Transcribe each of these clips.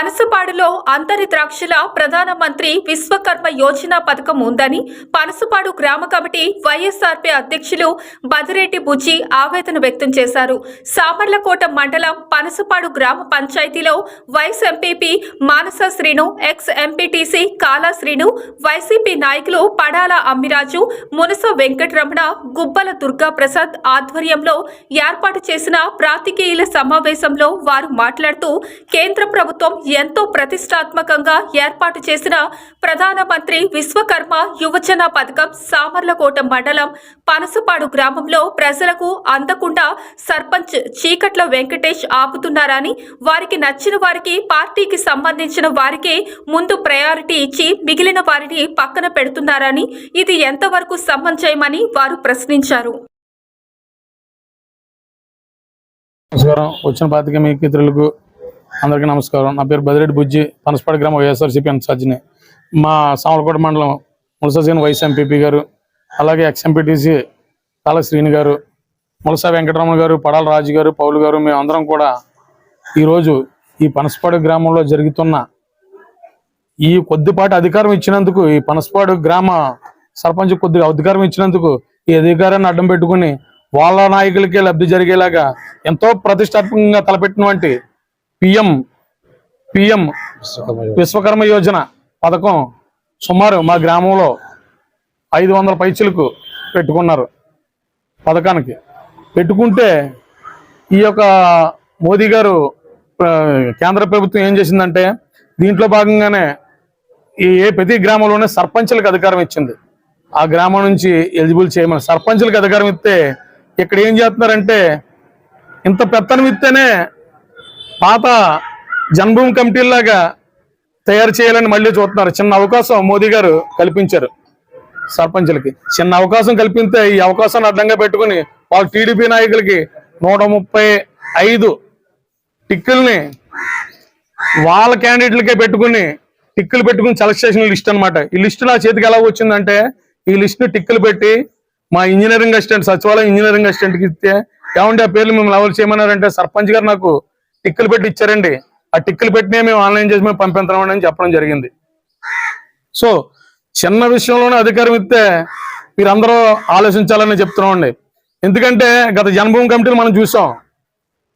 పనసపాడులో అంతరి ద్రాక్షల ప్రధానమంత్రి విశ్వకర్మ యోజన పథకం ఉందని పనసపాడు గ్రామ కమిటీ వైఎస్ఆర్పీ అధ్యక్షులు బదిరెడ్డి బుజ్జి ఆవేదన వ్యక్తం చేశారు. సామర్లకోట మండలం పనసపాడు గ్రామ పంచాయతీలో vice MPP Manasa Srinu ex MPTC Kala Srinu YCP నాయకులు పడాల అమ్మిరాజు మునస వెంకటరమణ గుబ్బల దుర్గా ప్రసాద్ ఆధ్వర్యంలో ఏర్పాటు చేసిన ప్రాతికేయుల సమావేశంలో వారు మాట్లాడుతూ కేంద్ర ప్రభుత్వం ఎంతో ప్రతిష్టాత్మకంగా ఏర్పాటు చేసిన ప్రధానమంత్రి విశ్వకర్మ యువజన పథకం సామర్లకోట మండలం పనసపాడు గ్రామంలో ప్రజలకు అందకుండా సర్పంచ్ చీకట్ల వెంకటేష్ ఆపుతున్నారని వారికి నచ్చిన వారికి పార్టీకి సంబంధించిన వారికి ముందు ప్రయారిటీ ఇచ్చి మిగిలిన వారిని పక్కన పెడుతున్నారని ఇది ఎంతవరకు సమంజయమని వారు ప్రశ్నించారు. నమస్కారం. వచ్చిన పాతిక మిత్రులకు అందరికీ నమస్కారం. నా పేరు బదిరెడ్డి బుజ్జి పనసపాడు గ్రామ వైఎస్ఆర్సీపీ ఇన్ఛార్జిని మా సామలకోట మండలం ములసీన్ వైస్ ఎంపీపీ గారు అలాగే ఎక్స్ఎంపీటీసీ కాల శ్రీని గారు ములసా వెంకటరమణ గారు పడాల రాజు గారు పౌలు గారు మేమందరం కూడా ఈరోజు ఈ పనసపాడు గ్రామంలో జరుగుతున్న ఈ కొద్దిపాటి అధికారం ఇచ్చినందుకు ఈ పనసపాడు గ్రామ సర్పంచ్ కొద్దిగా అధికారం ఇచ్చినందుకు ఈ అధికారాన్ని అడ్డం పెట్టుకుని వాళ్ళ నాయకులకే లబ్ధి జరిగేలాగా ఎంతో ప్రతిష్టాత్మకంగా తలపెట్టినటువంటి పిఎం పిఎం విశ్వకర్మ యోజన పథకం సుమారు మా గ్రామంలో ఐదు వందల పైచులకు పెట్టుకున్నారు పథకానికి. పెట్టుకుంటే ఈ యొక్క మోదీ గారు కేంద్ర ప్రభుత్వం ఏం చేసిందంటే దీంట్లో భాగంగానే ఈ ఏ ప్రతి గ్రామంలోనే సర్పంచులకు అధికారం ఇచ్చింది. ఆ గ్రామం నుంచి ఎలిజిబుల్ చేయమని సర్పంచులకు అధికారం ఇస్తే ఇక్కడ ఏం చేస్తున్నారంటే ఇంత పెత్తనం ఇస్తేనే పాత జన్మభూమి కమిటీలాగా తయారు చేయాలని మళ్ళీ చూస్తున్నారు. చిన్న అవకాశం మోదీ గారు కల్పించారు సర్పంచులకి. చిన్న అవకాశం కల్పిస్తే ఈ అవకాశాన్ని అడ్డంగా పెట్టుకుని వాళ్ళ టీడీపీ నాయకులకి నూట ముప్పై ఐదు టిక్కుల్ని వాళ్ళ క్యాండిడేట్లకే పెట్టుకుని టిక్కులు పెట్టుకుని సెలెక్ట్ చేసిన లిస్ట్ అనమాట ఈ లిస్ట్ నా చేతికి ఎలా వచ్చిందంటే ఈ లిస్ట్ని టిక్కులు పెట్టి మా ఇంజనీరింగ్ అసిస్టెంట్ సచివాలయం ఇంజనీరింగ్ అసిస్టెంట్కి ఇస్తే ఏమంటే ఆ పేర్లు మిమ్మల్ని ఎవరు చేయమన్నారంటే సర్పంచ్ గారు నాకు టిక్కులు పెట్టి ఇచ్చారండి. ఆ టిక్కులు పెట్టినే మేము ఆన్లైన్ చేసి మేము పంపిస్తామని అని చెప్పడం జరిగింది. సో చిన్న విషయంలోనే అధికారం ఇస్తే మీరందరూ ఆలోచించాలని చెప్తున్నామండి. ఎందుకంటే గత జన్మభూమి కమిటీలు మనం చూసాం.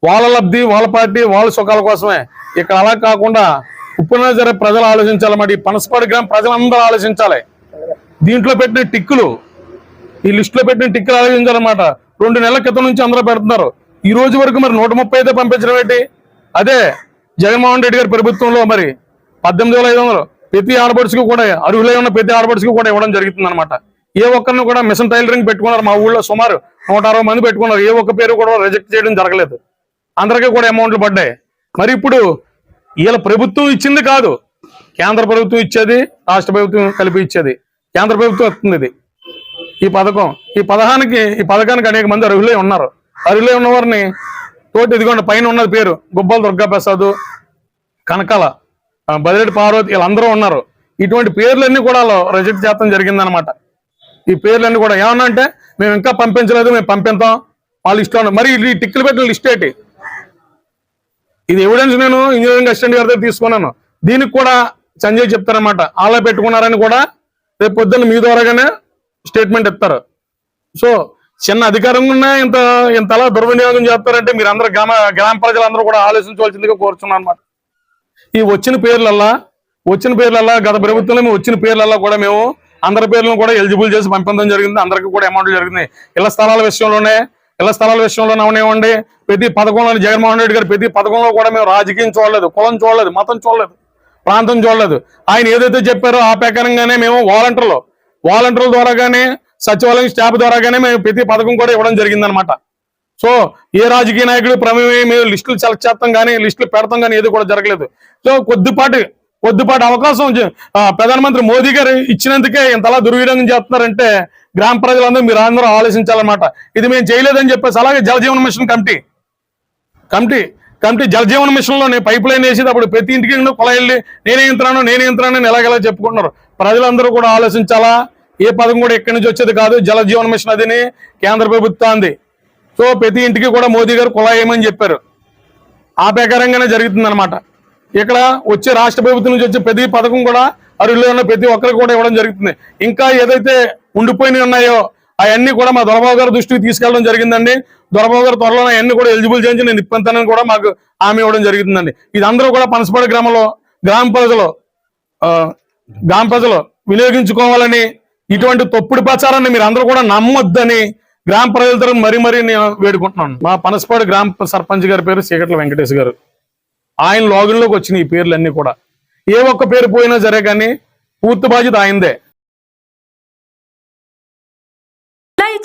వాళ్ళ లబ్ధి వాళ్ళ పార్టీ వాళ్ళ సుఖాల కోసమే. ఇక్కడ అలా కాకుండా ఉప్పున సరే ప్రజలు ఆలోచించాలి మరి. ఈ పనసపాడు గ్రామం ప్రజలందరూ ఆలోచించాలి. దీంట్లో పెట్టిన టిక్కులు ఈ లిస్టులో పెట్టిన టిక్కులు ఆలోచించాలన్నమాట. రెండు నెలల క్రితం నుంచి అందరూ పెడుతున్నారు. ఈ రోజు వరకు మరి నూట ముప్పై అయితే పంపించడం ఏంటి? అదే జగన్మోహన్ రెడ్డి గారి ప్రభుత్వంలో మరి పద్దెనిమిది వేల ఐదు వందలు ప్రతి ఆడపడుచుకు కూడా అర్హులై ఉన్న ప్రతి ఆడపడుచుకు కూడా ఇవ్వడం జరుగుతుంది అనమాట ఏ ఒక్కరిని కూడా మిషన్ టైలరింగ్ పెట్టుకున్నారు. మా ఊళ్ళో సుమారు నూట అరవై మంది పెట్టుకున్నారు. ఏ ఒక్క పేరు కూడా రిజెక్ట్ చేయడం జరగలేదు. అందరికీ కూడా అమౌంట్లు పడ్డాయి. మరి ఇప్పుడు వీళ్ళ ప్రభుత్వం ఇచ్చింది కాదు. కేంద్ర ప్రభుత్వం ఇచ్చేది రాష్ట్ర ప్రభుత్వం కలిపి ఇచ్చేది. కేంద్ర ప్రభుత్వం వస్తుంది ఇది. ఈ పథకం ఈ పథకానికి ఈ పథకానికి అనేక మంది అర్హులై ఉన్నారు. అర్హులై ఉన్నవారిని. తోటి ఇదిగోండి పైన ఉన్నది పేరు. గుబ్బల దుర్గా ప్రసాద్ కనకాల బదిరెడ్డి పార్వతి వీళ్ళందరూ ఉన్నారు. ఇటువంటి పేర్లన్నీ కూడా రిజెక్ట్ చేయడం జరిగిందనమాట ఈ పేర్లన్నీ కూడా ఏమన్నా అంటే మేము ఇంకా పంపించలేదు మేము పంపిస్తాం వాళ్ళు ఇష్టం మరి ఈ టిక్కులు పెట్టిన లిస్ట్ ఏంటి? ఇది ఎవిడెన్స్ నేను ఇంజనీరింగ్ అసిస్టెంట్ గారి దగ్గర తీసుకున్నాను. దీనికి కూడా సంజయ్ చెప్తారనమాట అలా పెట్టుకున్నారని కూడా రేపు పొద్దున్న మీ ద్వారాగానే స్టేట్మెంట్ ఇస్తారు. సో చిన్న అధికారం ఉన్నా ఇంత ఇంతలా దుర్వినియోగం చేస్తారంటే మీరు అందరూ గ్రామ గ్రామ ప్రజలందరూ కూడా ఆలోచించవలసిందిగా కోరుచున్నాను అనమాట ఈ వచ్చిన పేర్లల్లా వచ్చిన పేర్లల్లా గత ప్రభుత్వంలో వచ్చిన పేర్లల్లా కూడా మేము అందరి పేర్లను కూడా ఎలిజిబుల్ చేసి పంపించడం జరిగింది. అందరికీ కూడా అమౌంట్ జరిగింది. ఇళ్ళ స్థలాల విషయంలోనే ఇళ్ళ స్థలాల విషయంలోనే అవనివ్వండి. ప్రతి పథకంలో జగన్మోహన్ రెడ్డి గారు ప్రతి పథకంలో కూడా మేము రాజకీయం చూడలేదు కులం చూడలేదు మతం చూడలేదు ప్రాంతం చూడలేదు. ఆయన ఏదైతే చెప్పారో ఆ ప్రకారంగానే మేము వాలంటీర్లు వాలంటీర్ల ద్వారాగానే సచివాలయం స్టాఫ్ ద్వారాగానే మేము ప్రతి పథకం కూడా ఇవ్వడం జరిగిందనమాట సో ఏ రాజకీయ నాయకుడు ప్రమేయం మేము లిస్టులు సెలెక్ట్ చేస్తాం కానీ లిస్టులు పెడతాం కానీ ఏది కూడా జరగలేదు. సో కొద్దిపాటి కొద్దిపాటి అవకాశం ఆ, ప్రధానమంత్రి మోదీ గారు ఇచ్చినందుకే ఇంతలా దుర్వినియోగం చేస్తున్నారంటే గ్రామ ప్రజలందరూ మీరు అందరూ ఆలోచించాలన్నమాట. ఇది మేము చేయలేదని చెప్పేసి అలాగే Jal Jeevan mission committee committee committee Jal Jeevan మిషన్లోనే pipe line వేసేటప్పుడు ప్రతి ఇంటికి కుళాయిల్ని నేనే ఇంతున్నాను నేనే ఇంతున్నాను అని ఎలాగెలా చెప్పుకుంటున్నారు. ప్రజలందరూ కూడా ఆలోచించాలా? ఏ పదం కూడా ఎక్కడి నుంచి వచ్చేది కాదు. జలజీవన మిషన్ అదిని కేంద్ర ప్రభుత్వాన్ని సో ప్రతి ఇంటికి కూడా మోదీ గారు కులాయమని చెప్పారు. ఆ ప్రకారంగానే జరుగుతుందన్నమాట. ఇక్కడ వచ్చే రాష్ట్ర ప్రభుత్వం నుంచి వచ్చే ప్రతి పథకం కూడా అరువులో ఉన్న ప్రతి ఒక్కరికి కూడా ఇవ్వడం జరుగుతుంది. ఇంకా ఏదైతే ఉండిపోయినవి ఉన్నాయో అవన్నీ కూడా మా దొరబాబు గారి దృష్టికి తీసుకెళ్ళడం జరిగిందండి. దొరబాబు గారు త్వరలో అవన్నీ కూడా ఎలిజిబుల్ చేయించి నేను ఇప్పంతానని కూడా మాకు హామీ ఇవ్వడం జరుగుతుందండి ఇది అందరూ కూడా పనసపాడు గ్రామంలో గ్రామ ప్రజలు గ్రామ ప్రజలు వినియోగించుకోవాలని ఇటువంటి తప్పుడు ప్రచారాన్ని మీరు అందరూ కూడా నమ్మొద్దని గ్రామ ప్రజలతో మరీ మరీ నేను వేడుకుంటున్నాను. మా పనసపాడు గ్రామ సర్పంచ్ గారి పేరు చీకట్ల వెంకటేష్ గారు. ఆయన లాగిన్లోకి వచ్చినాయి ఈ పేర్లన్నీ కూడా. ఏ ఒక్క పేరు పోయినా సరే కానీ పూర్తి బాధ్యత ఆయనదే.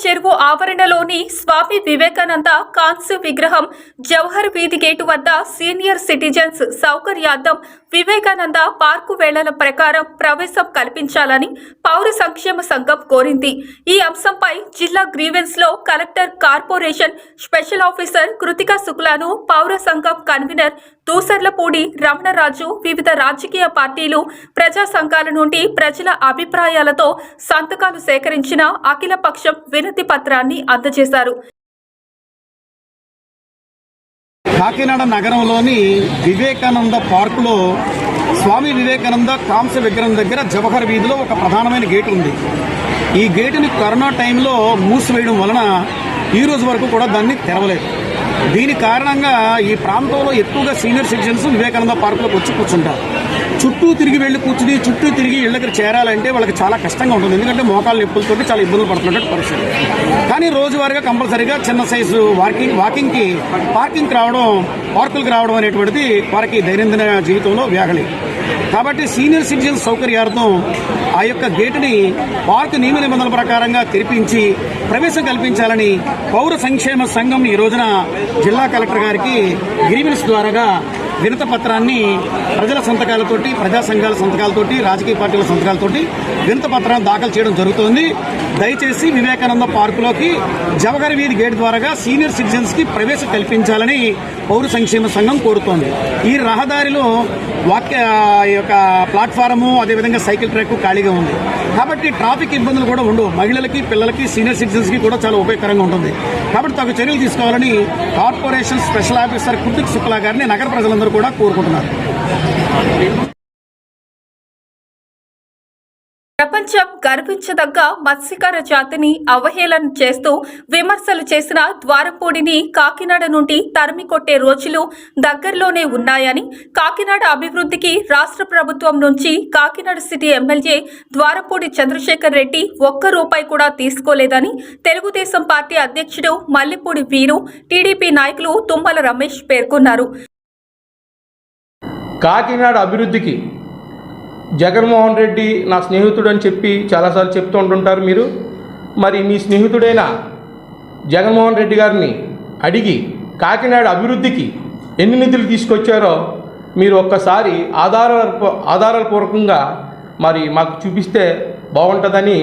చెరువు ఆవరణలోని స్వామి వివేకానంద కాన్సు విగ్రహం జవహర్ వీధి గేటు వద్ద సీనియర్ సిటిజన్స్ సౌకర్యార్థం వివేకానంద పార్కు వేళల ప్రకారం ప్రవేశం కల్పించాలని పౌర సంక్షేమ సంఘం కోరింది. ఈ అంశంపై జిల్లా గ్రీవెన్స్లో collector corporation special officer Kritika శుక్లాను పౌర సంఘం కన్వీనర్ దూసర్లపూడి రమణరాజు వివిధ రాజకీయ పార్టీలు ప్రజా సంఘాల నుండి ప్రజల అభిప్రాయాలతో సంతకాలు సేకరించిన అఖిలపక్షం వినతి పత్రాన్ని అందజేశారు. కాకినాడ నగరంలోని వివేకానంద పార్కులో స్వామి వివేకానంద కాంస్య విగ్రహం దగ్గర జవహర్ వీధిలో ఒక ప్రధానమైన గేటు ఉంది. ఈ గేటుని కరోనా టైంలో మూసివేయడం వలన ఈ రోజు వరకు కూడా దాన్ని తెరవలేదు. దీని కారణంగా ఈ ప్రాంతంలో ఎక్కువగా సీనియర్ సిటిజన్స్ వివేకానంద పార్కులోకి వచ్చి కూర్చుంటారు. చుట్టూ తిరిగి వెళ్ళి కూర్చుని చుట్టూ తిరిగి ఇళ్ళ దగ్గర చేరాలంటే వాళ్ళకి చాలా కష్టంగా ఉంటుంది. ఎందుకంటే మోకాళ్ళ నొప్పులతో చాలా ఇబ్బందులు పడుతున్నట్టు పరిస్థితి. కానీ రోజువారీగా కంపల్సరీగా చిన్న సైజు వాకింగ్ వాకింగ్కి పార్కింగ్కి రావడం పార్కులకు రావడం అనేటువంటిది వారికి దైనందిన జీవితంలో వ్యాగలి కాబట్టి సీనియర్ సిటిజన్స్ సౌకర్యార్థం ఆ యొక్క గేటుని పార్క్ నియమ నిబంధనల ప్రకారంగా తెరిపించి ప్రవేశం కల్పించాలని పౌర సంక్షేమ సంఘం ఈ రోజున జిల్లా కలెక్టర్ గారికి గ్రీవెన్స్ ద్వారాగా వినత పత్రాన్ని ప్రజల సంతకాలతోటి ప్రజా సంఘాల సంతకాలతోటి రాజకీయ పార్టీల సంతకాలతోటి వినత పత్రాన్ని దాఖలు చేయడం జరుగుతోంది. దయచేసి వివేకానంద పార్కులోకి జవహర్ వీధి గేట్ ద్వారాగా సీనియర్ సిటిజన్స్కి ప్రవేశం కల్పించాలని పౌర సంక్షేమ సంఘం కోరుతోంది. ఈ రహదారిలో వాక్య ఈ యొక్క ప్లాట్ఫారము అదేవిధంగా సైకిల్ ట్రాక్ ఖాళీగా ఉంది. కాబట్టి ట్రాఫిక్ ఇబ్బందులు కూడా ఉండవు. మహిళలకి పిల్లలకి సీనియర్ సిటిజన్స్కి కూడా చాలా ఉపయోగకరంగా ఉంటుంది. కాబట్టి తగు చర్యలు తీసుకోవాలని corporation special officer Kritika Shukla గారిని నగర ప్రజలందరూ కూడా కోరుకుంటున్నారు. ప్రపంచం గర్వించదగ్గ మత్స్యకార జాతిని అవహేళన చేస్తూ విమర్శలు చేసిన ద్వారపూడిని కాకినాడ నుండి తరిమి కొట్టే రోజులు దగ్గరలోనే ఉన్నాయని కాకినాడ అభివృద్ధికి రాష్ట్ర ప్రభుత్వం నుంచి కాకినాడ సిటీ ఎమ్మెల్యే ద్వారపూడి చంద్రశేఖర్ రెడ్డి ఒక్క రూపాయి కూడా తీసుకోలేదని తెలుగుదేశం పార్టీ అధ్యక్షుడు మల్లెపూడి వీరు టీడీపీ నాయకులు తుమ్మల రమేష్ పేర్కొన్నారు. కాకినాడ అభివృద్ధికి జగన్మోహన్ రెడ్డి నా స్నేహితుడు అని చెప్పి చాలాసార్లు చెప్తూ ఉంటుంటారు మీరు. మరి మీ స్నేహితుడైన జగన్మోహన్ రెడ్డి గారిని అడిగి కాకినాడ అభివృద్ధికి ఎన్ని నిధులు తీసుకొచ్చారో మీరు ఒక్కసారి ఆధార ఆధారాల పూర్వకంగా మరి మాకు చూపిస్తే బాగుంటుందని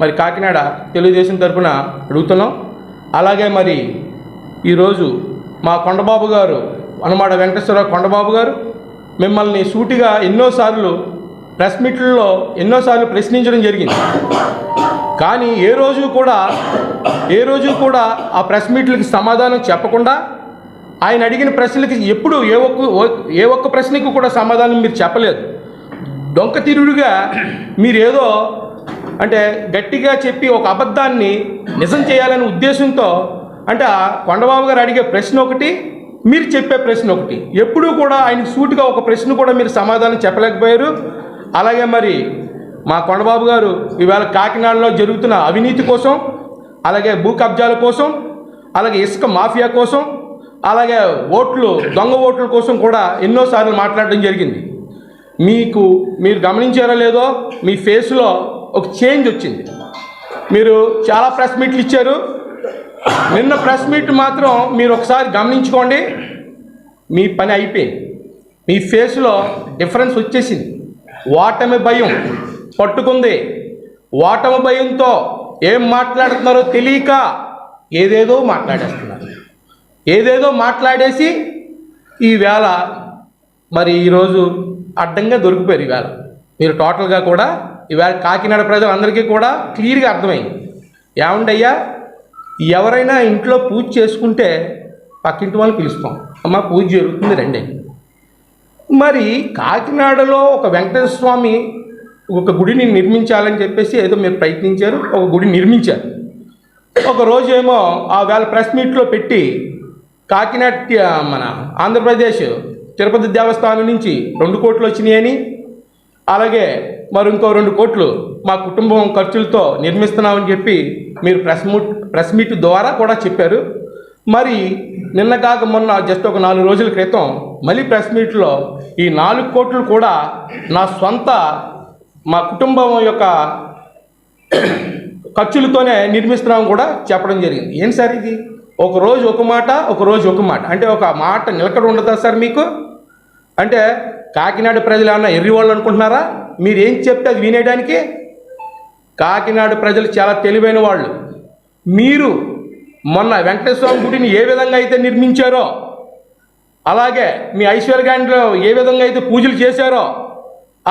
మరి కాకినాడ తెలుగుదేశం తరఫున అడుగుతున్నాం. అలాగే మరి ఈరోజు మా కొండబాబు గారు అనమాట వెంకటేశ్వరరావు కొండబాబు గారు మిమ్మల్ని సూటిగా ఎన్నోసార్లు ప్రెస్ మీట్లలో ఎన్నోసార్లు ప్రశ్నించడం జరిగింది. కానీ ఏ రోజు కూడా ఏ రోజు కూడా ఆ ప్రెస్ మీట్లకి సమాధానం చెప్పకుండా ఆయన అడిగిన ప్రశ్నలకి ఎప్పుడు ఏ ఒక్క ఏ ఒక్క ప్రశ్నకు కూడా సమాధానం మీరు చెప్పలేదు. డొంక తిరుగుడుగా మీరేదో అంటే గట్టిగా చెప్పి ఒక అబద్ధాన్ని నిజం చేయాలనే ఉద్దేశంతో అంటే ఆ కొండబాబు గారు అడిగే ప్రశ్న ఒకటి మీరు చెప్పే ప్రశ్న ఒకటి. ఎప్పుడూ కూడా ఆయనకి సూటిగా ఒక ప్రశ్న కూడా మీరు సమాధానం చెప్పలేకపోయారు. అలాగే మరి మా కొండబాబు గారు ఇవాళ కాకినాడలో జరుగుతున్న అవినీతి కోసం అలాగే భూ కబ్జాల కోసం అలాగే ఇసుక మాఫియా కోసం అలాగే ఓట్లు దొంగ ఓట్ల కోసం కూడా ఎన్నోసార్లు మాట్లాడడం జరిగింది. మీకు మీరు గమనించారో లేదో మీ ఫేస్లో ఒక చేంజ్ వచ్చింది. మీరు చాలా ప్రెస్ మీట్లు ఇచ్చారు. నిన్న ప్రెస్ మీట్ మాత్రం మీరు ఒకసారి గమనించుకోండి. మీ పని అయిపోయింది. మీ ఫేస్లో డిఫరెన్స్ వచ్చేసింది. ఓటమి భయం పట్టుకుంది. ఓటమి భయంతో ఏం మాట్లాడుతున్నారో తెలియక ఏదేదో మాట్లాడేస్తున్నారు. ఏదేదో మాట్లాడేసి ఈవేళ మరి ఈరోజు అడ్డంగా దొరికిపోయారు ఈవేళ. మీరు టోటల్గా కూడా ఈవేళ కాకినాడ ప్రజలందరికీ కూడా క్లియర్గా అర్థమైంది. ఏమండయ్యా? ఎవరైనా ఇంట్లో పూజ చేసుకుంటే పక్కింటి వాళ్ళు పిలుస్తాం. అమ్మ పూజ జరుగుతుంది రండి. మరి కాకినాడలో ఒక వెంకటేశ్వర స్వామి ఒక గుడిని నిర్మించాలని చెప్పేసి ఏదో మీరు ప్రయత్నించారు ఒక గుడి నిర్మించారు. ఒక రోజు ఆ వేళ ప్రెస్ మీట్లో పెట్టి కాకినాడ మన ఆంధ్రప్రదేశ్ తిరుపతి దేవస్థానం నుంచి రెండు కోట్లు వచ్చినాయని అలాగే మరి ఇంకో రెండు కోట్లు మా కుటుంబం ఖర్చులతో నిర్మిస్తున్నామని చెప్పి మీరు ప్రెస్ మీట్ ప్రెస్ మీట్ ద్వారా కూడా చెప్పారు. మరి నిన్న కాక మొన్న జస్ట్ ఒక నాలుగు రోజుల క్రితం మళ్ళీ ప్రెస్ మీట్లో ఈ నాలుగు కోట్లు కూడా నా సొంత మా కుటుంబం యొక్క ఖర్చులతోనే నిర్మిస్తున్నాం కూడా చెప్పడం జరిగింది. ఏం సార్ ఇది? ఒక రోజు ఒక మాట ఒక రోజు ఒక మాట. అంటే ఒక మాట నిలకడ ఉండదా సార్ మీకు? అంటే కాకినాడ ప్రజలు ఏమన్నా ఎర్రి వాళ్ళు అనుకుంటున్నారా? మీరు ఏం చెప్తే అది వినేయడానికి? కాకినాడ ప్రజలు చాలా తెలివైన వాళ్ళు. మీరు మొన్న వెంకటేశ్వర గుడిని ఏ విధంగా అయితే నిర్మించారో అలాగే మీ ఐశ్వర్యంలో ఏ విధంగా అయితే పూజలు చేశారో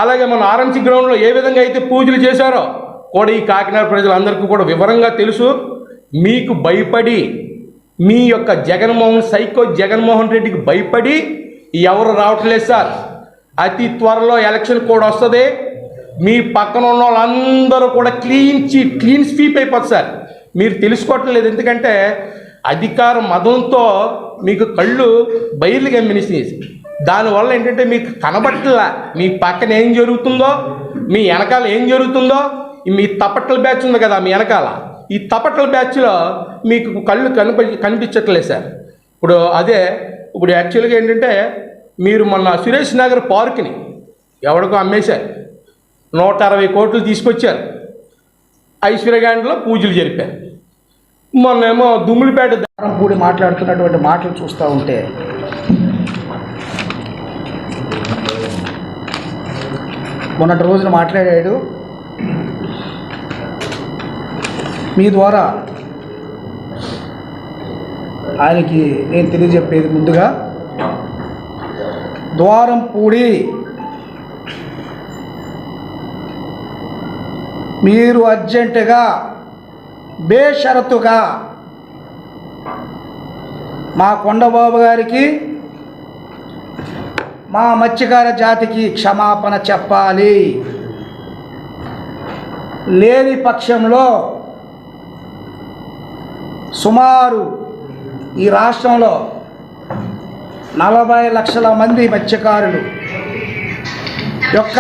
అలాగే మన ఆర్ఎంసీ గ్రౌండ్లో ఏ విధంగా అయితే పూజలు చేశారో కూడా ఈ కాకినాడ ప్రజలందరికీ కూడా వివరంగా తెలుసు. మీకు భయపడి మీ యొక్క జగన్మోహన్ సైకో జగన్మోహన్ రెడ్డికి భయపడి ఎవరు రావట్లేదు సార్? అతి త్వరలో ఎలక్షన్ కూడా వస్తుంది. మీ పక్కన ఉన్న వాళ్ళందరూ కూడా క్లీన్ చీ క్లీన్ స్వీప్ అయిపోతుంది సార్. మీరు తెలుసుకోవట్లేదు ఎందుకంటే అధికార మదంతో మీకు కళ్ళు బయలు గమ్మినేసి దానివల్ల ఏంటంటే మీకు కనబట్టలా మీ పక్కన ఏం జరుగుతుందో మీ వెనకాల ఏం జరుగుతుందో మీ తపట్ల బ్యాచ్ ఉంది కదా మీ వెనకాల. ఈ తపట్ల బ్యాచ్లో మీకు కళ్ళు కనిపి కనిపించట్లేదు సార్. ఇప్పుడు అదే ఇప్పుడు యాక్చువల్గా ఏంటంటే మీరు మొన్న సురేష్ నగర్ పార్క్ని ఎవడికో అమ్మేశారు. నూట అరవై కోట్లు తీసుకొచ్చారు. ఐశ్వర్యగాండ్లో పూజలు జరిపారు. మొన్నేమో దుమ్ములపేట దారంపూడి మాట్లాడుతున్నటువంటి మాటలు చూస్తూ ఉంటే మొన్నటి రోజున మాట్లాడాడు. మీ ద్వారా ఆయనకి నేను తెలియజెప్పేది ముందుగా ద్వారం పూడి మీరు అర్జెంటుగా బేషరతుగా మా కొండబాబు గారికి మా మత్స్యకార జాతికి క్షమాపణ చెప్పాలి. లేని పక్షంలో సుమారు ఈ రాష్ట్రంలో నలభై లక్షల మంది మత్స్యకారులు యొక్క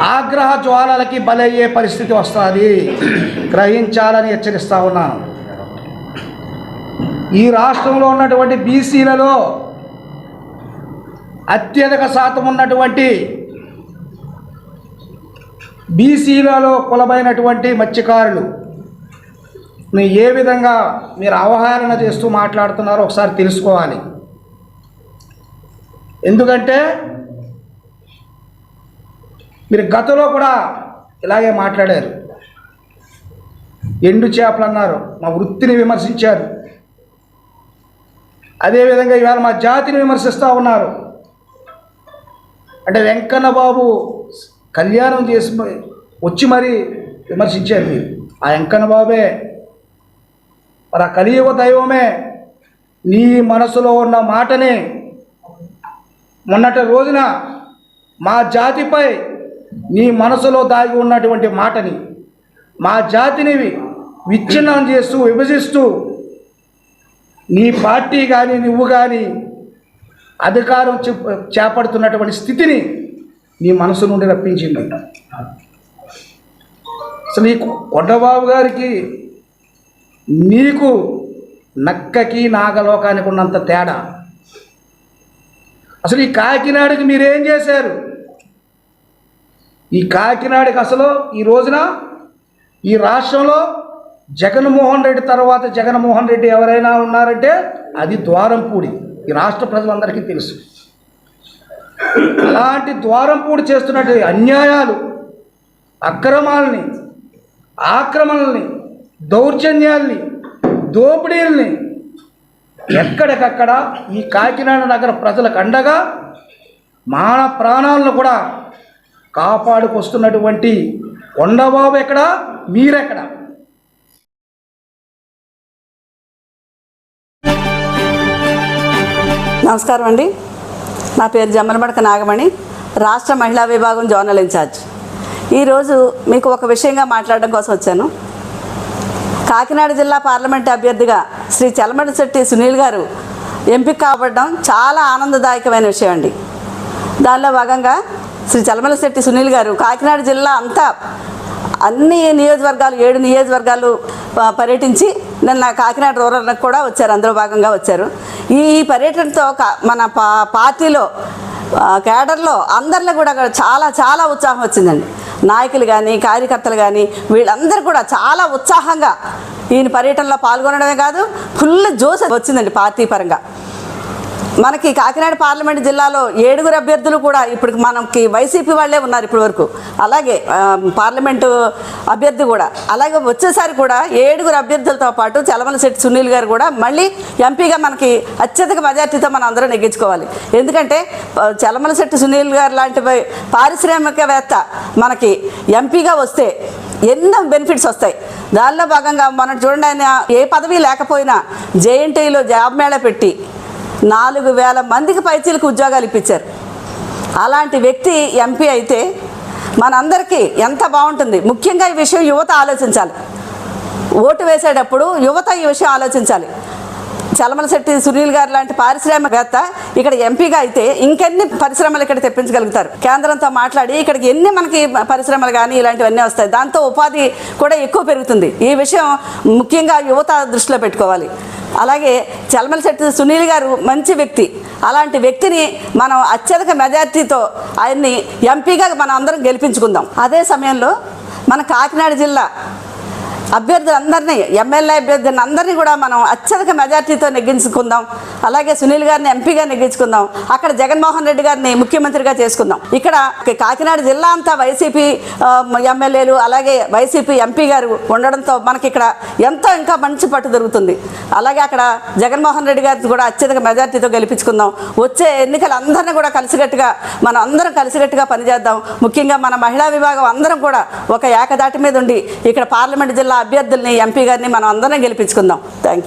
ఆగ్రహ జ్వాలలకి బలయ్యే పరిస్థితి వస్తుంది. గ్రహించాలని హెచ్చరిస్తా ఉన్నాను. ఈ రాష్ట్రంలో ఉన్నటువంటి బీసీలలో అత్యధిక శాతం ఉన్నటువంటి బీసీలలో కులమైనటువంటి మత్స్యకారులు ఏ విధంగా మీరు అవహేళన చేస్తూ మాట్లాడుతున్నారో ఒకసారి తెలుసుకోవాలి. ఎందుకంటే మీరు గతంలో కూడా ఇలాగే మాట్లాడారు. ఎండు చేపలు అన్నారు మా వృత్తిని విమర్శించారు. అదేవిధంగా ఇవాళ మా జాతిని విమర్శిస్తూ ఉన్నారు. అంటే వెంకన్న బాబు కళ్యాణం చేసి వచ్చి మరీ విమర్శించారు మీరు. ఆ వెంకన్న బాబే మరి ఆ కలియుగ దైవమే నీ మనసులో ఉన్న మాటని మొన్నటి రోజున మా జాతిపై నీ మనసులో దాగి ఉన్నటువంటి మాటని మా జాతిని విచ్ఛిన్నం చేస్తూ విభజిస్తూ నీ పార్టీ కానీ నువ్వు కానీ అధికారం చెప్- చేపడుతున్నటువంటి స్థితిని నీ మనసు నుండి రప్పించిందంట. అసలు ఈ కొండబాబు గారికి నీకు నక్కకి నాగలోకానికి ఉన్నంత తేడా. అసలు ఈ కాకినాడకి మీరేం చేశారు? ఈ కాకినాడకి అసలు ఈ రోజున ఈ రాష్ట్రంలో జగన్మోహన్ రెడ్డి తర్వాత జగన్మోహన్ రెడ్డి ఎవరైనా ఉన్నారంటే అది ద్వారంపూడి. ఈ రాష్ట్ర ప్రజలందరికీ తెలుసు. అలాంటి ద్వారంపూడి చేస్తున్నట్టు అన్యాయాలు అక్రమాలని ఆక్రమణల్ని దౌర్జన్యాల్ని దోపిడీల్ని ఎక్కడికక్కడ ఈ కాకినాడ నగర ప్రజలకు అండగా మాన ప్రాణాలను కూడా కాపాడుకొస్తున్నటువంటి కొండబాబు ఎక్కడ? మీరెక్కడ? నమస్కారం అండి. నా పేరు జమ్మలమడక నాగమణి రాష్ట్ర మహిళా విభాగం జోనల్ ఇన్ఛార్జ్. ఈరోజు మీకు ఒక విషయంగా మాట్లాడడం కోసం వచ్చాను. కాకినాడ జిల్లా పార్లమెంట్ అభ్యర్థిగా శ్రీ చలమడి శెట్టి సునీల్ గారు ఎంపిక కావడం చాలా ఆనందదాయకమైన విషయం అండి దానిలో భాగంగా శ్రీ చలమల శెట్టి సునీల్ గారు కాకినాడ జిల్లా అంతా అన్ని నియోజకవర్గాలు ఏడు నియోజకవర్గాలు పర్యటించి నిన్న కాకినాడ రూరల్కి కూడా వచ్చారు. అందులో భాగంగా వచ్చారు. ఈ పర్యటనతో మన పా పార్టీలో కేడర్లో అందరిలో కూడా చాలా చాలా ఉత్సాహం వచ్చిందండి. నాయకులు కానీ కార్యకర్తలు కానీ వీళ్ళందరూ కూడా చాలా ఉత్సాహంగా ఈయన పర్యటనలో పాల్గొనడమే కాదు ఫుల్ జోస్ వచ్చిందండి పార్టీ పరంగా. మనకి కాకినాడ పార్లమెంట్ జిల్లాలో ఏడుగురు అభ్యర్థులు కూడా ఇప్పుడు మనకి వైసీపీ వాళ్ళే ఉన్నారు ఇప్పటి వరకు. అలాగే పార్లమెంటు అభ్యర్థి కూడా. అలాగే వచ్చేసారి కూడా ఏడుగురు అభ్యర్థులతో పాటు చలమల శెట్టి సునీల్ గారు కూడా మళ్ళీ ఎంపీగా మనకి అత్యధిక మెజార్టీతో మనం అందరం నెగ్గించుకోవాలి. ఎందుకంటే చలమల శెట్టి సునీల్ గారు లాంటి పారిశ్రామికవేత్త మనకి ఎంపీగా వస్తే ఎన్నో బెనిఫిట్స్ వస్తాయి. దానిలో భాగంగా మనం చూడండి ఆయన ఏ పదవి లేకపోయినా జేఎన్టీలో జాబ్ మేళ పెట్టి నాలుగు వేల మందికి పైచీలకు ఉద్యోగాలు ఇప్పించారు. అలాంటి వ్యక్తి ఎంపీ అయితే మనందరికీ ఎంత బాగుంటుంది? ముఖ్యంగా ఈ విషయం యువత ఆలోచించాలి. ఓటు వేసేటప్పుడు యువత ఈ విషయం ఆలోచించాలి. చలమల శెట్టి సునీల్ గారు లాంటి పారిశ్రామికవేత్త ఇక్కడ ఎంపీగా అయితే ఇంకెన్ని పరిశ్రమలు ఇక్కడ తెప్పించగలుగుతారు? కేంద్రంతో మాట్లాడి ఇక్కడికి ఎన్ని మనకి పరిశ్రమలు కానీ ఇలాంటివన్నీ వస్తాయి? దాంతో ఉపాధి కూడా ఎక్కువ పెరుగుతుంది. ఈ విషయం ముఖ్యంగా యువత దృష్టిలో పెట్టుకోవాలి. అలాగే చలమల శెట్టి సునీల్ గారు మంచి వ్యక్తి. అలాంటి వ్యక్తిని మనం అత్యధిక మెజార్టీతో ఆయన్ని ఎంపీగా మనం అందరం గెలిపించుకుందాం. అదే సమయంలో మన కాకినాడ జిల్లా అభ్యర్థులందరినీ ఎమ్మెల్యే అభ్యర్థులను అందరినీ కూడా మనం అత్యధిక మెజార్టీతో నెగ్గించుకుందాం. అలాగే సునీల్ గారిని ఎంపీగా నెగ్గించుకుందాం. అక్కడ జగన్మోహన్ రెడ్డి గారిని ముఖ్యమంత్రిగా చేసుకుందాం. ఇక్కడ కాకినాడ జిల్లా అంతా వైసీపీ ఎమ్మెల్యేలు అలాగే వైసీపీ ఎంపీ గారు ఉండడంతో మనకి ఇక్కడ ఎంతో ఇంకా మంచి పట్టు దొరుకుతుంది. అలాగే అక్కడ జగన్మోహన్ రెడ్డి గారిని కూడా అత్యధిక మెజార్టీతో గెలిపించుకుందాం. వచ్చే ఎన్నికలు అందరినీ కూడా కలిసికట్టుగా మనం అందరం కలిసికట్టుగా పనిచేద్దాం. ముఖ్యంగా మన మహిళా విభాగం అందరం కూడా ఒక ఏకదాటి మీద ఉండి ఇక్కడ పార్లమెంట్ జిల్లా అభ్యర్థుల్ని ఎంపీ గారిని మనం అందరం గెలిపించుకుందాం. థ్యాంక్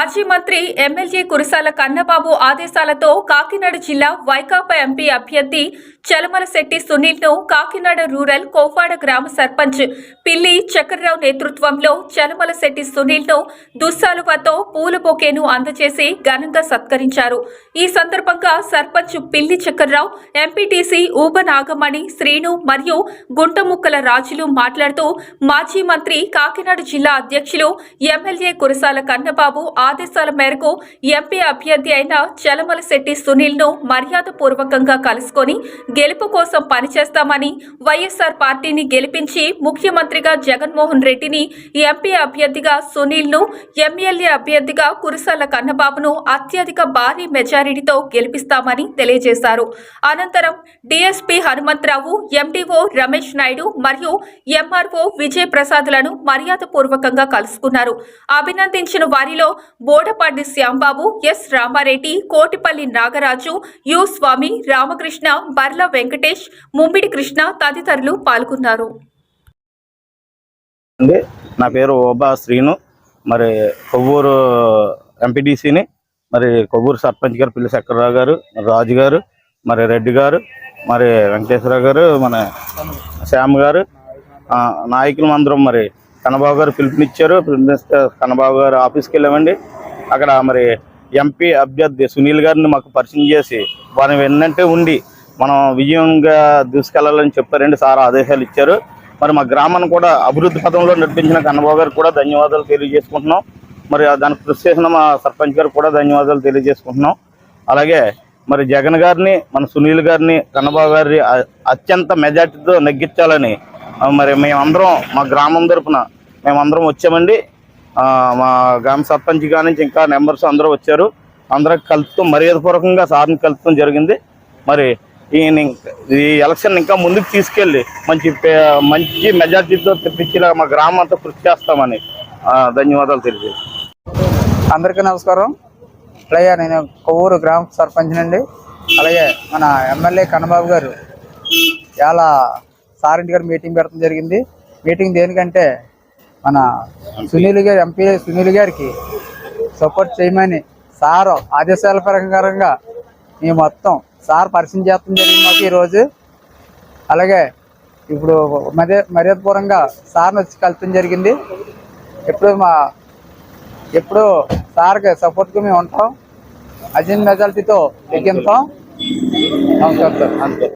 మాజీ మంత్రి ఎమ్మెల్యే కురసాల కన్నబాబు ఆదేశాలతో కాకినాడ జిల్లా వైకాపా ఎంపీ అభ్యర్థి చలమల శెట్టి సునీల్ను కాకినాడ రూరల్ కోవాడ గ్రామ సర్పంచ్ పిల్లి చక్రరావు నేతృత్వంలో చలమల శెట్టి సునీల్ను దుస్సాలువతో పూల బొకేను అందజేసి ఘనంగా సత్కరించారు. ఈ సందర్భంగా సర్పంచ్ పిల్లి చక్రరావు ఎంపీటీసీ ఊబ నాగమణి శ్రీను మరియు గుంటముక్కల రాజులు మాట్లాడుతూ మాజీ మంత్రి కాకినాడ జిల్లా అధ్యక్షులు ఎమ్మెల్యే కురసాల కన్నబాబు ఆదేశాల మేరకు ఎంపీ అభ్యర్థి అయిన చలమల శెట్టి సునీల్ను మర్యాదపూర్వకంగా కలుసుకొని గెలుపు కోసం పనిచేస్తామని వైఎస్ఆర్ పార్టీని గెలిపించి ముఖ్యమంత్రిగా జగన్మోహన్ రెడ్డిని ఎంపీ అభ్యర్థిగా సునీల్ను ఎమ్మెల్యే అభ్యర్థిగా కురసాల కన్నబాబును అత్యధిక భారీ మెజారిటీతో గెలిపిస్తామని తెలియజేశారు. అనంతరం డీఎస్పీ హనుమంతరావు ఎండీఓ రమేష్ నాయుడు మరియు ఎంఆర్ఓ విజయ్ ప్రసాద్లను మర్యాదపూర్వకంగా కలుసుకున్నారు. అభినందించిన వారిలో బోడపాటి శ్యాంబాబు ఎస్ రామారెడ్డి కోటిపల్లి నాగరాజు యు స్వామి రామకృష్ణ బర్ల వెంకటేష్ ముమ్మిడి కృష్ణ తదితరులు పాల్గొన్నారు. అండి నా పేరు ఓబా శ్రీను. మరి కొవ్వూరు ఎంపీటీసీని మరి కొవ్వూరు సర్పంచ్ గారు పిల్లి చక్రరావు గారు రాజు గారు మరి రెడ్డి గారు మరి వెంకటేశ్వరరావు గారు మన శ్యామ్ గారు నాయకులు అందరం మరి కన్నబాబు గారు పిలుపునిచ్చారు. పిలుపునిస్తే కన్నబాబు గారు ఆఫీస్కి వెళ్ళామండి. అక్కడ మరి ఎంపీ అభ్యర్థి సునీల్ గారిని మాకు పరిచయం చేసి వారిని వెన్నంటే ఉండి మనం విజయంగా దూసుకెళ్ళాలని చెప్పారండి. సార్ ఆదేశాలు ఇచ్చారు. మరి మా గ్రామాన్ని కూడా అభివృద్ధి పథంలో నడిపించిన కన్నబాబు గారికి కూడా ధన్యవాదాలు తెలియజేసుకుంటున్నాం. మరి దానికి కృషి చేసిన మా సర్పంచ్ గారికి కూడా ధన్యవాదాలు తెలియజేసుకుంటున్నాం. అలాగే మరి జగన్ గారిని మన సునీల్ గారిని కన్నబాబు గారిని అత్యంత మెజార్టీతో నెగ్గించాలని మరి మేమందరం మా గ్రామం తరపున మేమందరం వచ్చామండి. మా గ్రామ సర్పంచ్ కానీ నుంచి ఇంకా మెంబర్స్ అందరూ వచ్చారు. అందరం కలుపుతూ మర్యాదపూర్వకంగా సార్ని కలుపుతాం జరిగింది. మరి ఈయన ఈ ఎలక్షన్ ఇంకా ముందుకు తీసుకెళ్ళి మంచి మంచి మెజార్టీతో తెప్పించేలా మా గ్రామం అంతా కృషి చేస్తామని ధన్యవాదాలు తెలియజేస్తాం అందరికీ నమస్కారం. అలాగే నేను కొవ్వూరు గ్రామ సర్పంచ్ అండి అలాగే మన ఎమ్మెల్యే కన్నబాబు గారు చాలా సారింటి గారు మీటింగ్ పెట్టడం జరిగింది. మీటింగ్ దేనికంటే మన సునీల్ గారు ఎంపీ సునీల్ గారికి సపోర్ట్ చేయమని సార్ ఆదేశాల ప్రకారంగా మేము మొత్తం సార్ పరిచయం చేస్తాం జరిగింది మాకు ఈరోజు. అలాగే ఇప్పుడు మర్యాద మర్యాదపూర్వంగా సార్ని వచ్చి కలపడం జరిగింది. ఎప్పుడు మా ఎప్పుడు సార్కి సపోర్ట్గా మేము ఉంటాం. అజిన్ మెజార్టీతో ఎగ్గింతాం నమస్కారం సార్. అంతే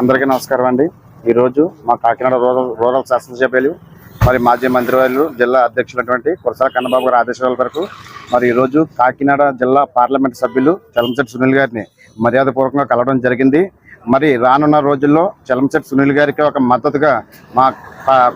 అందరికీ నమస్కారం అండి. ఈరోజు మా కాకినాడ రూరల్ రూరల్ శాసనసభ్యులు మరి మాజీ మంత్రివర్యులు జిల్లా అధ్యక్షులైనటువంటి కురసాల కన్నబాబు గారి ఆదేశాల వరకు మరి ఈరోజు కాకినాడ జిల్లా పార్లమెంట్ సభ్యులు చలంశెట్టి సునీల్ గారిని మర్యాదపూర్వకంగా కలవడం జరిగింది. మరి రానున్న రోజుల్లో చలంశెట్టి సునీల్ గారికి ఒక మద్దతుగా మా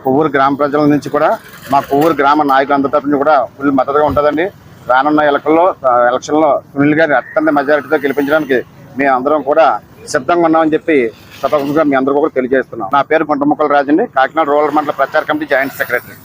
కొవ్వూరు గ్రామ ప్రజల నుంచి కూడా మా కొవ్వూరు గ్రామ నాయకులందరి తరఫు నుంచి కూడా ఫుల్ మద్దతుగా ఉంటుందండి. రానున్న ఎలకల్లో ఎలక్షన్లో సునీల్ గారిని అత్యంత మెజారిటీతో గెలిపించడానికి మేము అందరం కూడా సిద్ధంగా ఉన్నామని చెప్పి సభగా మీ అందరూ కూడా తెలియజేస్తున్నాం. నా పేరు గుంటముక్కల రాజండి. కాకినాడ రూరల్ మండల ప్రచార కమిటీ జాయింట్ సెక్రటరీ.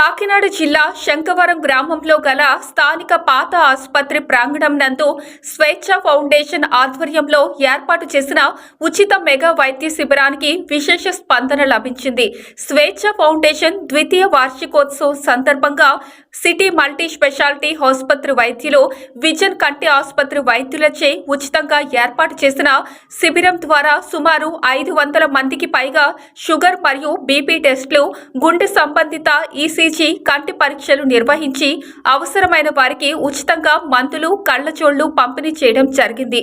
కాకినాడ జిల్లా శంకవరం గ్రామంలో గల స్థానిక పాత ఆసుపత్రి ప్రాంగణం నందు స్వేచ్ఛ ఫౌండేషన్ ఆధ్వర్యంలో ఏర్పాటు చేసిన ఉచిత మెగా వైద్య శిబిరానికి విశేష స్పందన లభించింది. స్వేచ్ఛ ఫౌండేషన్ ద్వితీయ వార్షికోత్సవం సందర్భంగా సిటీ మల్టీ స్పెషాలిటీ ఆసుపత్రి వైద్యులు విజన్ కంటి ఆసుపత్రి వైద్యులచే ఉచితంగా ఏర్పాటు చేసిన శిబిరం ద్వారా సుమారు ఐదు వందల మందికి పైగా షుగర్ మరియు బీపీ టెస్టులు గుండె సంబంధిత ఈసీజీ కంటి పరీక్షలు నిర్వహించి అవసరమైన వారికి ఉచితంగా మందులు కళ్ళజోళ్ళు పంపిణీ చేయడం జరిగింది.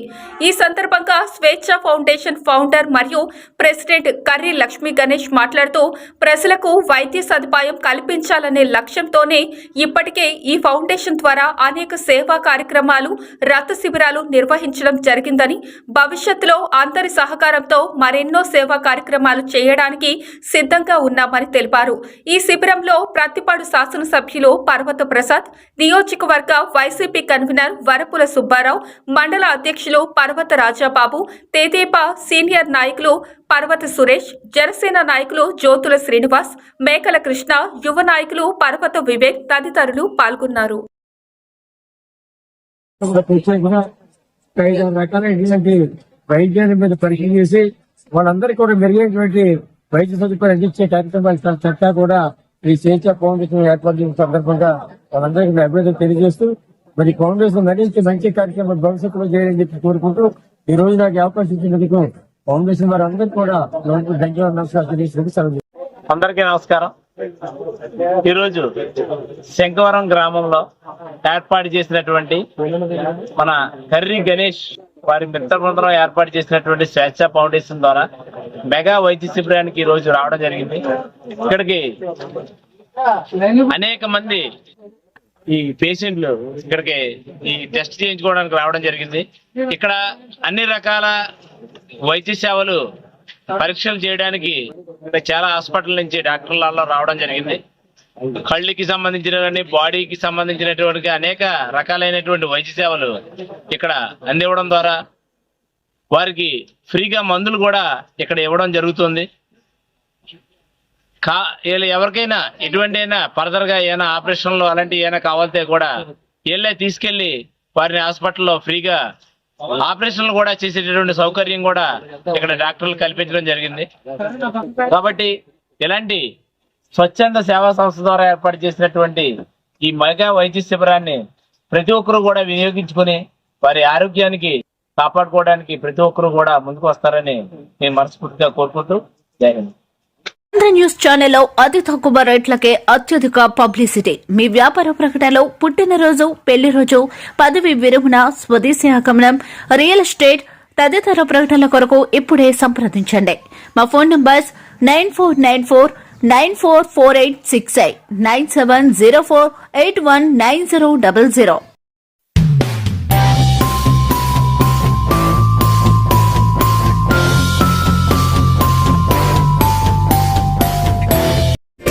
ఈ సందర్భంగా స్వేచ్ఛ ఫౌండేషన్ ఫౌండర్ మరియు ప్రెసిడెంట్ కర్రీ లక్ష్మీ గణేష్ మాట్లాడుతూ ప్రజలకు వైద్య సదుపాయం కల్పించాలనే లక్ష్యంతోనే ఇప్పటికే ఈ ఫౌండేషన్ ద్వారా అనేక సేవా కార్యక్రమాలు రథ శిబిరాలు నిర్వహించడం జరిగిందని భవిష్యత్తులో అందరి సహకారంతో మరెన్నో సేవా కార్యక్రమాలు చేయడానికి సిద్ధంగా ఉన్నామని తెలిపారు. ఈ శిబిరంలో ప్రతిపాడు శాసనసభ్యులు పర్వత ప్రసాద్ నియోజకవర్గ వైసీపీ కన్వీనర్ వరపుల సుబ్బారావు మండల అధ్యక్షులు పర్వత రాజాబాబు తేదేపా సీనియర్ నాయకులు పర్వత సురేష్ జనసేన నాయకులు జ్యోతుల శ్రీనివాస్ మేకల కృష్ణ యువ నాయకులు పర్వత వివేక్ తదితరులు పాల్గొన్నారు. వైద్యాన్ని మీద పరీక్ష చేసి వాళ్ళందరికీ కూడా మెరుగైనటువంటి వైద్య సదుపాయాలు అందించే కార్యక్రమాలు చట్టా కూడా ఈ స్వేచ్ఛ ఫౌండేషన్ ఏర్పాటు చేసిన సందర్భంగా వాళ్ళందరికీ అభ్యర్థులు తెలియజేస్తూ మరి ఫౌండేషన్ మరింత మంచి కార్యక్రమం భవిష్యత్తులో చేయాలని చెప్పి కోరుకుంటూ ఈ రోజు నాకు అవకాశం ఇచ్చినందుకు ఫౌండేషన్ వారందరికీ కూడా ధన్యవాదాలు నమస్కారం తెలియజేసి సెలవు అందరికీ నమస్కారం. ఈరోజు శంకవరం గ్రామంలో ఏర్పాటు చేసినటువంటి మన కర్రీ గణేష్ వారి మిత్ర బృందం ఏర్పాటు చేసినటువంటి స్వేచ్ఛ ఫౌండేషన్ ద్వారా మెగా వైద్య శిబిరానికి ఈ రోజు రావడం జరిగింది. ఇక్కడికి అనేక మంది ఈ పేషెంట్లు ఇక్కడికి ఈ టెస్ట్ చేయించుకోవడానికి రావడం జరిగింది. ఇక్కడ అన్ని రకాల వైద్య సేవలు పరీక్షలు చేయడానికి ఇక్కడ చాలా హాస్పిటల్ నుంచి డాక్టర్లలో రావడం జరిగింది. కళ్ళుకి సంబంధించినవన్నీ బాడీకి సంబంధించినటువంటి అనేక రకాలైనటువంటి వైద్య సేవలు ఇక్కడ అందివ్వడం ద్వారా వారికి ఫ్రీగా మందులు కూడా ఇక్కడ ఇవ్వడం జరుగుతుంది. కా వీళ్ళు ఎవరికైనా ఎటువంటి అయినా ఫర్దర్గా ఏమైనా ఆపరేషన్లు అలాంటివి ఏమైనా కావాలితే కూడా వీళ్ళే తీసుకెళ్ళి వారిని హాస్పిటల్లో ఫ్రీగా ఆపరేషన్లు కూడా చేసేటటువంటి సౌకర్యం కూడా ఇక్కడ డాక్టర్లు కల్పించడం జరిగింది. కాబట్టి ఇలాంటి స్వచ్ఛంద సేవా సంస్థ ద్వారా ఏర్పాటు చేసినటువంటి ఈ మెగా వైద్య శిబిరాన్ని ప్రతి ఒక్కరూ కూడా వినియోగించుకుని వారి ఆరోగ్యానికి కాపాడుకోవడానికి ప్రతి ఒక్కరూ కూడా ముందుకు వస్తారని నేను మనస్ఫూర్తిగా కోరుకుంటూ జై హింద్. ఆంధ్ర న్యూస్ ఛానల్లో అతి తక్కువ రేట్లకే అత్యధిక పబ్లిసిటీ. మీ వ్యాపార ప్రకటనలో పుట్టినరోజు పెళ్ళి రోజు పదవి విరమణ స్వదేశీ ఆగమనం రియల్ ఎస్టేట్ తదితర ప్రకటనల కొరకు ఇప్పుడే సంప్రదించండి. మా phone numbers nine four nine four nine four four eight six eight nine seven zero four eight one nine zero double zero.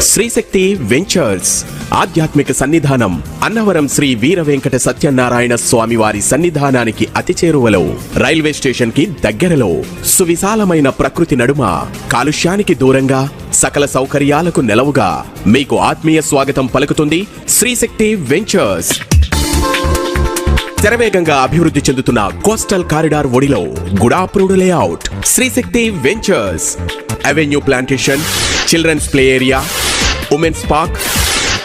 Sri Shakti ventures ఆధ్యాత్మిక సన్నిధానం అన్నవరం శ్రీ వీర వెంకట సత్యనారాయణ స్వామి వారి సన్నిధానానికి అతి చేరువలో రైల్వే స్టేషన్కి దగ్గరలో సువిశాలమైన ప్రకృతి నడుమ కాలుష్యానికి దూరంగా సకల సౌకర్యాలకు నెలవుగా మీకు ఆత్మీయ స్వాగతం పలుకుతుంది శ్రీశక్తి వెంచర్స్. శరవేగంగా అభివృద్ధి చెందుతున్న కోస్టల్ కారిడార్ ఒడిలో GUDA approved layout Sri Shakti ventures. Avenue plantation children's play area women's park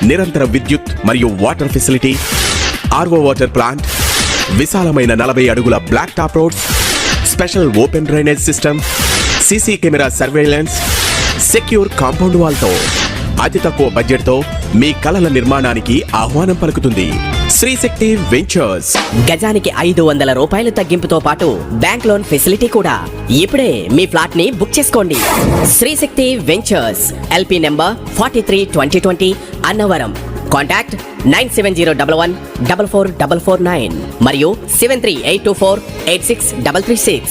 నిరంతర విద్యుత్ మరియు water facility RO water plant విశాలమైన నలభై అడుగుల black top roads special open drainage system CC camera surveillance secure compound వాల్తో. అతి తక్కువ బడ్జెట్తో మీ కలల నిర్మాణానికి ఆహ్వానం పలుకుతుంది. శ్రీశక్తి వెంచర్స్. గజానికి ఐదు వందల రూపాయల తగ్గింపుతో పాటు బ్యాంక్ లోన్ ఫెసిలిటీ కూడా. ఇప్పుడే మీ ఫ్లాట్ని బుక్ చేసుకోండి. Sri Shakti ventures LP number forty three twenty twenty Annavaram. Contact nine seven zero double one double four double four nine మరియు seven three eight two four eight six double three six.